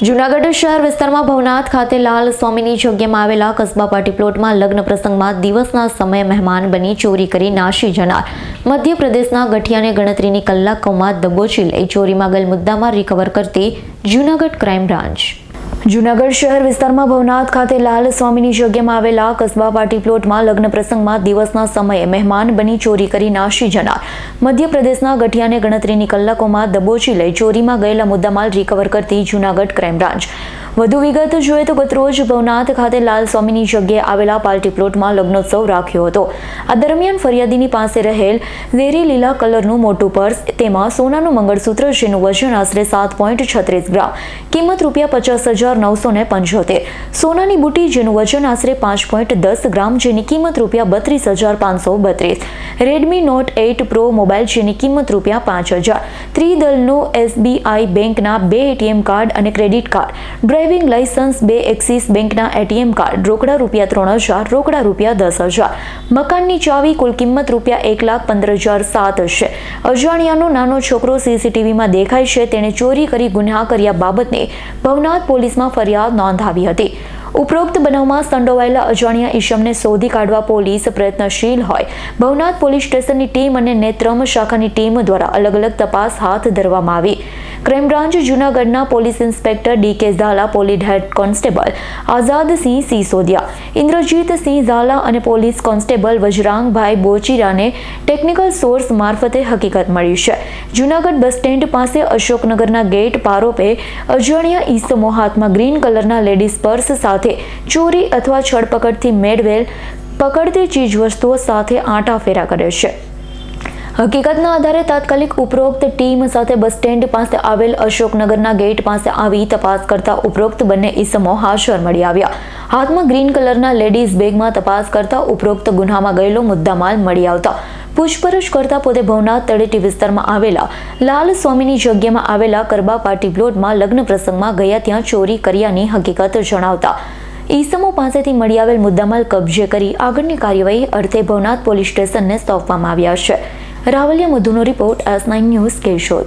જૂનાગઢ શહેર વિસ્તારમાં ભવનાથ ખાતે લાલ સ્વામીની જગ્યામાં આવેલા કસ્બા પાર્ટી પ્લોટમાં લગ્ન પ્રસંગમાં દિવસના સમયે મહેમાન બની ચોરી કરી નાશી જનાર. મધ્યપ્રદેશના ગઠિયાને ગણતરીની કલાકોમાં દબોચી લઈ ચોરીમાં ગયેલ મુદ્દામાં રિકવર કરતી જૂનાગઢ ક્રાઇમ બ્રાન્ચ જૂનાગઢ શહેર વિસ્તારમાં ભવનાથ ખાતે લાલ સ્વામીની જગ્યામાં આવેલા કસ્બા પાર્ટી પ્લોટમાં લગ્ન પ્રસંગમાં દિવસના સમયે મહેમાન બની ચોરી કરી નાશી જનાર. મધ્યપ્રદેશના ગઠિયાને ગણતરીની કલાકોમાં દબોચી લઈ ચોરીમાં ગયેલા મુદ્દામાલ રિકવર કરતી જૂનાગઢ ક્રાઇમ બ્રાન્ચ વધુ વિગત જોઈએ તો ગતરોજ ભવનાથ ખાતે લાલ સ્વામીની જગ્યાએ આવેલા પાર્ટી પ્લોટમાં લગ્નોત્સવ રાખ્યો હતો. આ દરમિયાન ફરિયાદીની પાસે રહેલ ઝેરી લીલા કલરનું મોટું પર્સ, તેમાં સોનાનું મંગળસૂત્ર જેનું વજન આશરે સાત પોઈન્ટ છત્રીસ ગ્રામ, કિંમત રૂપિયા પચાસ હજાર નવસો ને પંચોતેર. સોનાની બુટી જેનું વજન આશરે પાંચ પોઈન્ટ દસ ગ્રામ જેની કિંમત રૂપિયા બત્રીસ હજાર પાંચસો બત્રીસ. Redmi Note eight Pro mobile જેની કિંમત રૂપિયા પાંચ હજાર. ત્રિદલનું એસબીઆઈ બેંકના બે એટીએમ કાર્ડ અને ક્રેડિટ કાર્ડ. ડ્રાઇવિંગ લાયસન્સ બે એક્સિસ બેંકના એટીએમ કાર્ડ, રોકડા રૂપિયા ત્રણ હજાર, રોકડા રૂપિયા દસ હજાર. મકાનની ચાવી કુલ કિંમત રૂપિયા એક લાખ પંદર હજાર સાત છે અજાણ્યાનો નાનો છોકરો સીસીટીવીમાં દેખાય છે. તેણે ચોરી કરી, ગુન્હા કર્યા બાબતને ભવનાથ પોલીસમાં ફરિયાદ નોંધાવી હતી. ઉપરોક્ત બનાવમાં સંડોવાયેલા અજાણ્યા ઈશમને શોધી કાઢવા પોલીસ પ્રયત્નશીલ હોય. ભવનાથ પોલીસ સ્ટેશનની ટીમ અને નેત્રમ શાખાની ટીમ દ્વારા અલગ અલગ તપાસ હાથ ધરવામાં આવી. ક્રાઇમ બ્રાન્ચ જૂનાગઢના police inspector D K Jhala, police head constable Azadsinh Sisodiya Indrajitsinh Jhala અને પોલીસ કોન્સ્ટેબલ વજરાંગભાઈ બોચીરાને ટેકનિકલ સોર્સ મારફતે હકીકત મળી છે. જૂનાગઢ બસ સ્ટેન્ડ પાસે અશોકનગરના ગેટ પારોપે અજાણ્યા ઈસમો હાથમાં ગ્રીન કલરના લેડીઝ પર્સ સાથે ચોરી અથવા છડપકડથી મેળવેલ પકડતી ચીજવસ્તુઓ સાથે આંટા ફેરા કરે છે. હકીકતના આધારે તાત્કાલિક ઉપરોક્ત ટીમ સાથે બસ સ્ટેન્ડ પાસે આવેલ અશોકનગરના ગેટ પાસે આવી તપાસ કરતા ઉપરોક્ત બંને ઈસમો હાજર મળી આવ્યા. હાથમાં ગ્રીન કલરના લેડીઝ બેગમાં તપાસ કરતા ઉપરોક્ત ગુનામાં ગયેલો મુદ્દામાલ મળી આવતા પૂછપરછ કરતા પોતે ભવનાથ તળેટી વિસ્તારમાં આવેલા લાલ સ્વામીની જગ્યામાં આવેલા કરબા પાર્ટી પ્લોટમાં લગ્ન પ્રસંગમાં ગયા ત્યાં ચોરી કર્યાની હકીકત જણાવતા ઈસમો પાસેથી મળી આવેલ મુદ્દામાલ કબજે કરી આગળની કાર્યવાહી અર્થે ભવનાથ પોલીસ સ્ટેશનને સોંપવામાં આવ્યા છે. Ravaliya મધુનો report S nine news Keshod.